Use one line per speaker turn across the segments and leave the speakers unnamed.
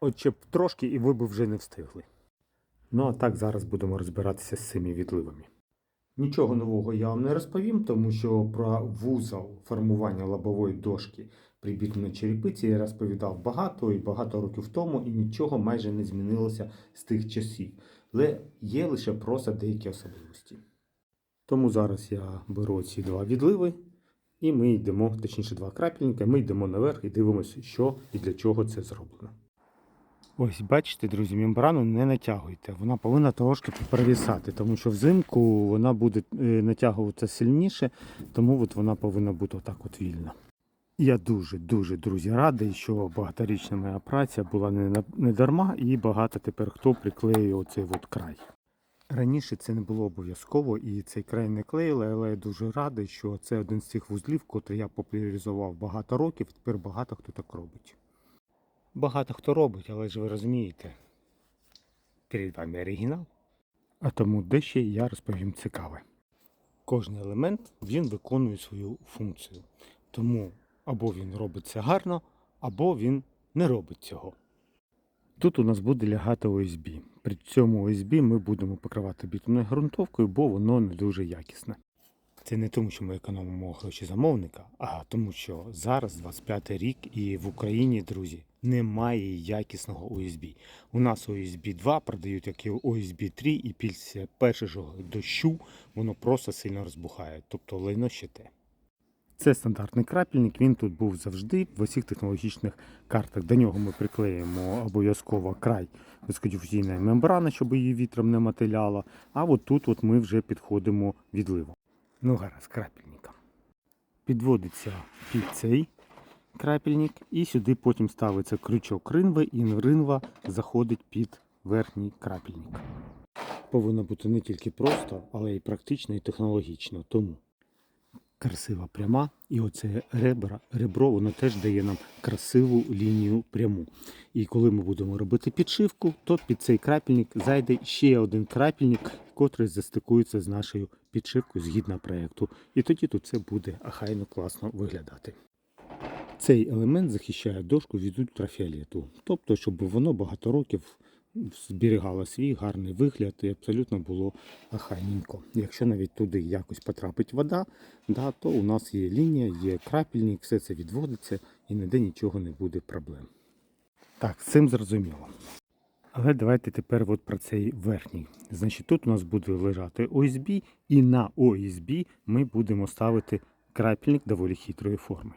От б трошки і ви б вже не встигли. Ну а так зараз будемо розбиратися з цими відливами. Нічого нового я вам не розповім, тому що про вузол формування лобової дошки при бітумній черепиці я розповідав багато і багато років тому, і нічого майже не змінилося з тих часів. Але є лише просто деякі особливості. Тому зараз я беру ці два відливи, і ми йдемо, точніше, два крапельника, ми йдемо наверх і дивимося, що і для чого це зроблено. Ось, бачите, друзі, мембрану не натягуйте. Вона повинна трошки провісати, тому що взимку вона буде е, натягуватися сильніше, тому от вона повинна бути отак от вільна. Я дуже-дуже, друзі, радий, що багаторічна моя праця була не, не дарма, і багато тепер хто приклеює оцей от край. Раніше це не було обов'язково і цей край не клеїли, але я дуже радий, що це один з цих вузлів, котрий я популяризував багато років, тепер багато хто так робить. Багато хто робить, але ж ви розумієте, перед вами оригінал. А тому дещо я розповім цікаве. Кожний елемент він виконує свою функцію. Тому або він робить це гарно, або він не робить цього. Тут у нас буде лягати ОСБ. При цьому ОСБ ми будемо покривати бітумною ґрунтовкою, бо воно не дуже якісне. Це не тому, що ми економимо гроші замовника, а тому, що зараз 25 рік і в Україні, друзі, немає якісного ОСБ. У нас ОСБ 2 продають як і ОСБ 3, і після першого дощу воно просто сильно розбухає, тобто лайно ще те. Це стандартний крапельник, він тут був завжди в усіх технологічних картах. До нього ми приклеїмо обов'язково край високодифузійної мембрани, щоб її вітром не мотиляло. А от тут от ми вже підходимо відливом. Ну, гаразд, крапельником. Підводиться під цей крапельник, і сюди потім ставиться крючок ринви, і ринва заходить під верхній крапельник. Повинно бути не тільки просто, але й практично і технологічно. Тому красива пряма, і оце ребра, ребро, воно теж дає нам красиву лінію пряму. І коли ми будемо робити підшивку, то під цей крапельник зайде ще один крапельник, котрий застикується з нашою підшивкою згідно проєкту. І тоді тут це буде ахайно класно виглядати. Цей елемент захищає дошку від ультрафіолету, тобто, щоб воно багато років зберігало свій гарний вигляд і абсолютно було ахайненько. Якщо навіть туди якось потрапить вода, да, то у нас є лінія, є крапельник, все це відводиться і ніде нічого не буде проблем. Так, з цим зрозуміло. Але давайте тепер от про цей верхній. Значить, тут у нас буде лежати ОСБ, і на ОСБ ми будемо ставити крапельник доволі хитрої форми.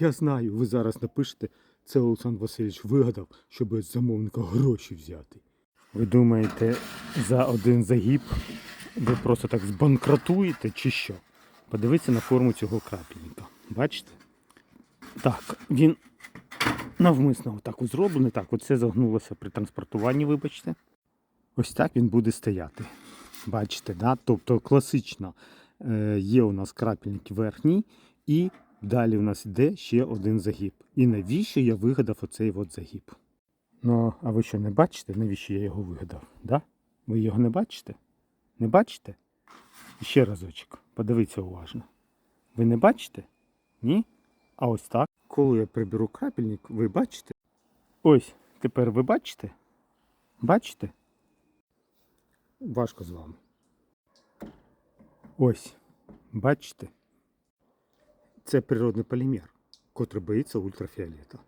Я знаю, ви зараз напишете, це Олександр Васильович вигадав, щоб з замовника гроші взяти. Ви думаєте, за один загиб ви просто так збанкратуєте чи що? Подивіться на форму цього крапельника. Бачите? Так, він навмисно отак зроблений. Так, оце загнулося при транспортуванні, вибачте. Ось так він буде стояти. Бачите, да? тобто класично е, є у нас крапельник верхній, і далі у нас йде ще один загиб. І навіщо я вигадав оцей от загиб? Ну, а ви що не бачите, навіщо я його вигадав? Да? Ви його не бачите? Не бачите? Ще разочок, подивіться уважно. Ви не бачите? Ні? А ось так. Коли я приберу крапельник, ви бачите? Ось, тепер ви бачите? Бачите? Важко з вами. Ось, бачите? Це природний полімер, котрий боїться ультрафіолета.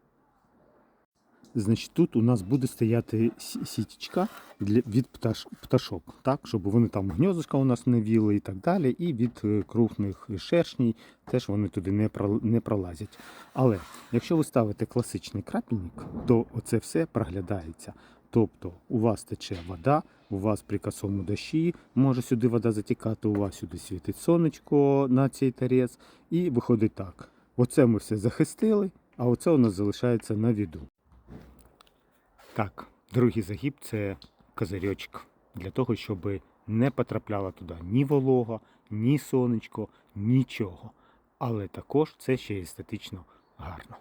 Значить, тут у нас буде стояти сі- сітічка від пташ, пташок, так, щоб вони там гніздочка у нас не віли і так далі. І від е, крупних шершній теж вони туди не пролазять. Але якщо ви ставите класичний крапельник, то оце все проглядається. Тобто у вас тече вода, у вас при косому дощі може сюди вода затікати, у вас сюди світить сонечко на цей тарець. І виходить так. Оце ми все захистили, а оце у нас залишається на віду. Так, другий загиб це козирьочок. Для того, щоб не потрапляла туди ні волога, ні сонечко, нічого. Але також це ще естетично гарно.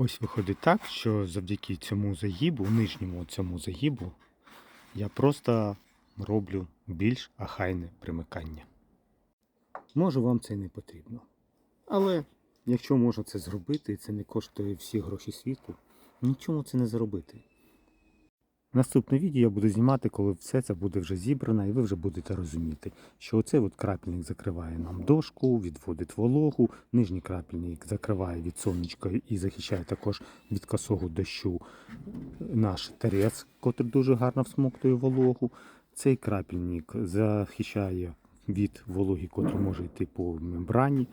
Ось виходить так, що завдяки цьому загибу, нижньому цьому загибу, я просто роблю більш ахайне примикання. Може вам це не потрібно. Але якщо можна це зробити, і це не коштує всі гроші світу, Нічому це не зробити. Наступне відео я буду знімати, коли все це буде вже зібрано, і ви вже будете розуміти, що оцей от крапельник закриває нам дошку, відводить вологу, нижній крапельник закриває від сонечка і захищає також від косого дощу наш терець, котрий дуже гарно всмоктує вологу. Цей крапельник захищає від вологи, котра може йти по мембрані.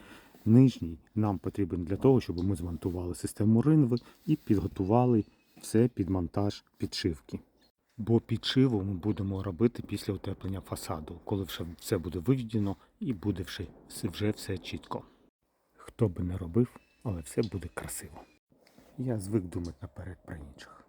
Нижній нам потрібен для того, щоб ми змонтували систему ринви і підготували все під монтаж підшивки. Бо підшиву ми будемо робити після утеплення фасаду, коли вже все буде виведено і буде вже, вже все чітко. Хто би не робив, але все буде красиво. Я звик думати наперед про інших.